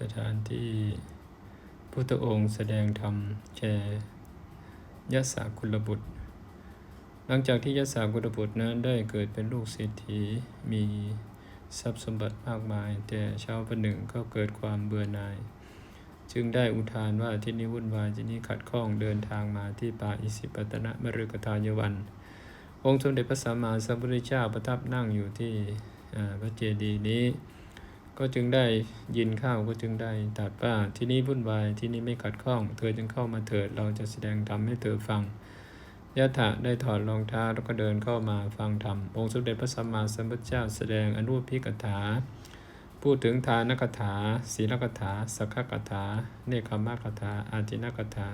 สถานที่พุทธองค์แสดงธรรมแก่ยศากุลบุตร หลังจากที่ยศากุลบุตรนั้นได้เกิดเป็นลูกเศรษฐีมีทรัพย์สมบัติมากมาย แต่ชาวันหนึ่งก็เกิดความเบื่อหน่าย จึงได้อุทานว่าที่นี้วุ่นวายที่นี้ขัดข้องเดินทางมาที่ป่าอิสิปตนะมฤกทายวัน องค์สมเด็จพระสัมมาสัมพุทธเจ้าประทับนั่งอยู่ที่พระเจดีย์นี้ ก็จึงได้ยินข้าวก็จึงได้ตรัสว่าที่นี้วุ่นวายที่นี้ไม่ขัดข้อง เธอจึงเข้ามาเถิดเราจะแสดงธรรมให้เธอฟังยะถะได้ถอดรองเท้าแล้วก็เดินเข้ามาฟังธรรมองค์สมเด็จพระสัมมาสัมพุทธเจ้าแสดงอนุพิกถา พูดถึงทานกถา ศีลกถา สักขกถา เนคขมากถา อาทินกถา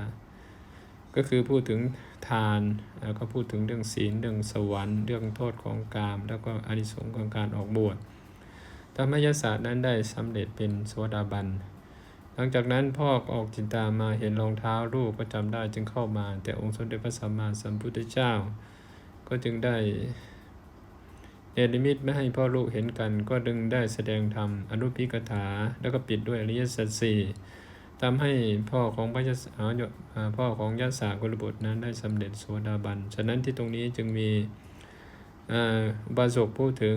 ก็คือพูดถึงทานแล้วก็พูดถึงเรื่องศีลเรื่องสวรรค์ เรื่องโทษของกาม แล้วก็อานิสงส์ของการออกบวช ธรรมยศาสตร์นั้นได้สำเร็จเป็นสวสดาบัน หลังจากนั้นพ่อออกจินตามาเห็นรองเท้าลูกก็จำได้จึงเข้ามา แต่องค์สมเด็จพระสัมมาสัมพุทธเจ้า ก็จึงได้เนรมิตไม่ให้พ่อลูกเห็นกัน ก็ดึงได้แสดงธรรมอนุพิกถา แล้วก็ปิดด้วยอริยสัจสี่ทำให้พ่อของพระยศอ่าอ่าพ่อของยศากุลบุตรนั้นได้สำเร็จโสดาบัน ฉะนั้นที่ตรงนี้จึงมีอาบาสกพูดถึง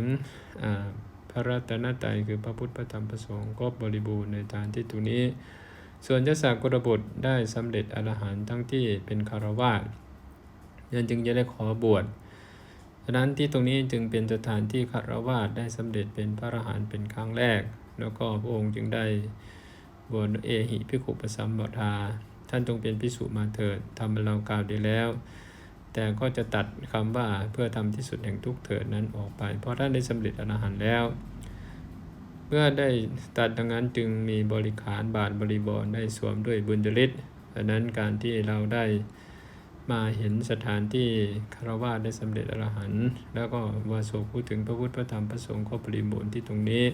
อา พระรัตนตรัยคือพระพุทธพระธรรมพระสงฆ์ครบบริบูรณ์ในทานที่ตรงนี้ ส่วนยศกุลบุตรได้สำเร็จอรหันต์ทั้งที่เป็นคารวาสยังจึงจะได้ขอบวชฉะนั้นที่ตรงนี้จึงเป็นสถานที่คารวาสได้สำเร็จเป็นพระอรหันต์เป็นครั้งแรก แล้วก็พระองค์จึงได้บวชเอหิพิขุปสัมบทาท่านจงเป็นพิสุมาเถิดทำเรากล่าวดีแล้ว แต่ก็จะตัดคำว่าเพื่อทำที่สุดแห่งทุกเถิดนั้นออกไป เพราะท่านได้สำเร็จอรหันต์แล้ว เมื่อได้ตัดดังนั้นจึงมีบริขารบาทบริบรได้สวมด้วยบุญจริตดังนั้นการที่เราได้มาเห็นสถานที่คารวะได้สำเร็จอรหันต์แล้วก็วาโสพูดถึงพระพุทธพระธรรมพระสงฆ์ก็ปริบูรณ์ที่ตรงนี้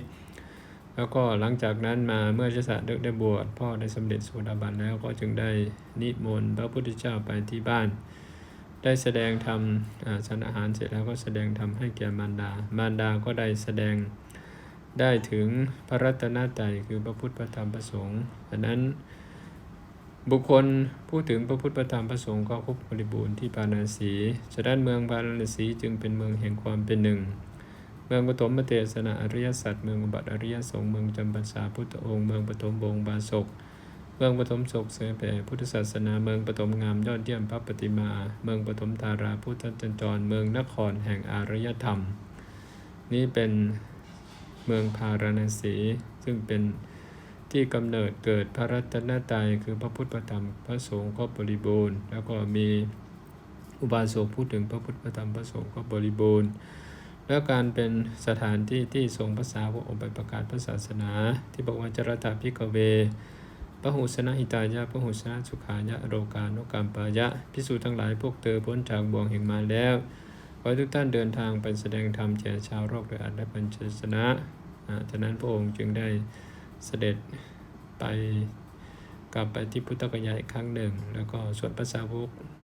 แล้วก็หลังจากนั้นมาเมื่อเจาสะได้บวชพ่อได้สำเร็จโสดาบันแล้วก็จึงได้นิมนต์พระพุทธเจ้าไปที่บ้าน ได้แสดงธรรมฉันอาหารเสร็จแล้วก็แสดงธรรมให้แก่มารดา มารดาก็ได้แสดงได้ถึงพระรัตนตรัยคือพระพุทธพระธรรมพระสงฆ์ดังนั้นบุคคลพูดถึงพระพุทธพระธรรมพระสงฆ์ก็ครบบริบูรณ์ที่ปานาสีฉะนั้นเมืองปานาสีจึงเป็นเมืองแห่งความเป็นหนึ่ง เมืองปฐมเทศนาอริยสัจเมืองอุบัติอริยสงฆ์เมืองจำพรรษาพุทธองค์ เมืองปฐมบงบาศก มืองปฐมศกเสยแผ่พุทธศาสนาเมืองปฐมงามยอดเยี่ยมพระปฏิมา เมืองปฐมธาราพุทธจันจร เมืองนครแห่งอารยธรรม นี่เป็นเมืองพาราณสีซึ่งเป็นที่กำเนิดเกิดพระรัตนตรัยคือพระพุทธพระธรรมพระสงฆ์ก็บริบูรณ์ แล้วก็มีอุบาสกพูดถึงพระพุทธพระธรรมพระสงฆ์ก็บริบูรณ์ แล้วการเป็นสถานที่ที่ทรงภาษาวกองค์ไปประกาศพระศาสนา ที่บอกว่าจรตาพิกเว พระหุชนะหิตายะพระหุชนะสุขายะโรกานุกรรมปายะพิสูจน์ทั้งหลายพวกเธอพ้นจากบ่วงแห่งมาแล้วขอให้ทุกท่านเดินทางไปแสดงธรรมแก่ชาวโลกโดยอัตและปัญจชนะอ่าฉะนั้นพระองค์จึงได้เสด็จไปกลับไปที่พุทธกยาอีกครั้งหนึ่ง แล้วก็สวดภาษาวก